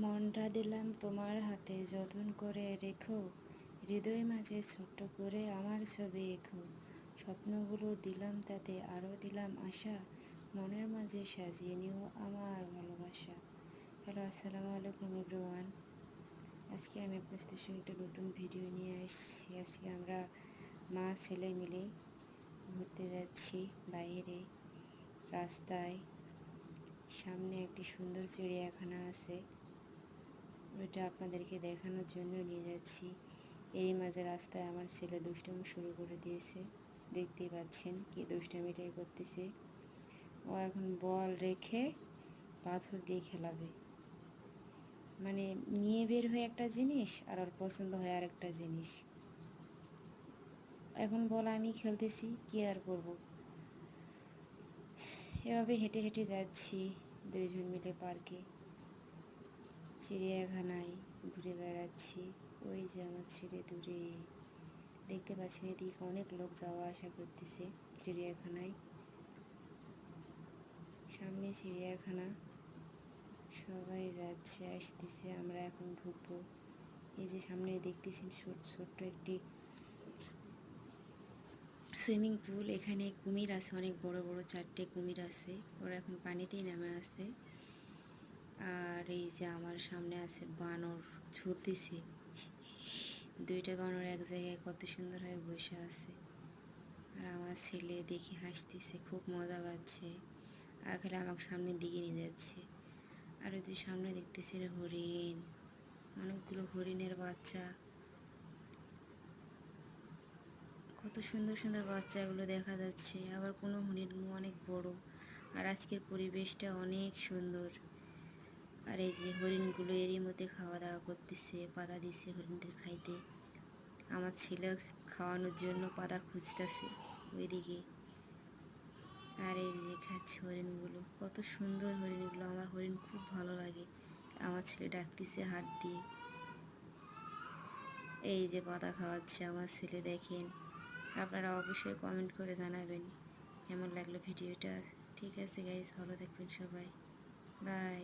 মনটা দিলাম তোমার হাতে, যতন করে রেখো, হৃদয় মাঝে ছোট্ট করে আমার ছবি এঁকো। স্বপ্নগুলো দিলাম তাতে আরও দিলাম আশা, মনের মাঝে সাজিয়ে নিও আমার ভালোবাসা। হ্যালো, আসসালামু আলাইকুম এভরিওয়ান। আজকে আমি আপনাদের সঙ্গে একটা নতুন ভিডিও নিয়ে এসেছি আজকে আমরা মা, ছেলে মিলে ঘুরতে যাচ্ছি বাইরে। রাস্তায় সামনে একটি সুন্দর চিড়িয়াখানা আছে। ওইটা আপনাদেরকে দেখানোর জন্য নিয়ে যাচ্ছি। এরই মাঝে রাস্তায় আমার ছেলে দুষ্টামি শুরু করে দিয়েছে। দেখতেই পাচ্ছেন কি দুষ্টামিটাই করতেছে। ও এখন বল রেখে পাথর দিয়ে খেলাবে। মানে নিয়ে বের হয়ে একটা জিনিস আর ওর পছন্দ হয় আর একটা জিনিস। এখন বল আমি খেলতেছি, কি আর করব? এভাবে হেঁটে হেঁটে যাচ্ছি দুইজন মিলে পার্কে। চিড়িয়াখানায় ঘুরে বেড়াচ্ছি। ওই যে আমার ছেলে দূরে। দেখতে পাচ্ছেন এদিকে অনেক লোক যাওয়া আসা করতেছে চিড়িয়াখানায়। সামনে চিড়িয়াখানা। সবাই যাচ্ছে, আসতেছে, আমরা এখন ঢুকবো। এই যে সামনে দেখতেছেন ছোট, ছোট্ট একটি সুইমিং পুল। এখানে কুমির আছে, অনেক বড় বড় চারটে কুমির আছে। ওরা এখন পানিতেই নেমে আছে। আর এই যে আমার সামনে আছে বানর ঝুলতেছে। দুইটা বানর এক জায়গায় কত সুন্দর হয়ে বসে আছে। আর আমার ছেলে দেখে হাসতেছে, খুব মজা পাচ্ছে। আর খালি আমাকে সামনের দিকে নিয়ে যাচ্ছে। আর ওই সামনে দেখতেছি হরিণ, অনেকগুলো হরিণের বাচ্চা। কত সুন্দর সুন্দর বাচ্চাগুলো দেখা যাচ্ছে। আবার কোনো হরিণ অনেক বড়। আর আজকের পরিবেশটা অনেক সুন্দর। আর এই যে হরিণগুলো এরই মধ্যে খাওয়া দাওয়া করতেছে, পাতা দিচ্ছে হরিণদের খাইতে। আমার ছেলে খাওয়ানোর জন্য পাতা খুঁজতেছে ওইদিকে। আর এই যে খাচ্ছে হরিণগুলো, কত সুন্দর হরিণগুলো, আমার হরিণ খুব ভালো লাগে। আমার ছেলে ডাকতেছে হাত দিয়ে। এই যে পাতা খাওয়াচ্ছে আমার ছেলে, দেখেন। আপনারা অবশ্যই কমেন্ট করে জানাবেন কেমন লাগল ভিডিওটা। ঠিক আছে গাইজ ভালো থাকবেন সবাই। বাই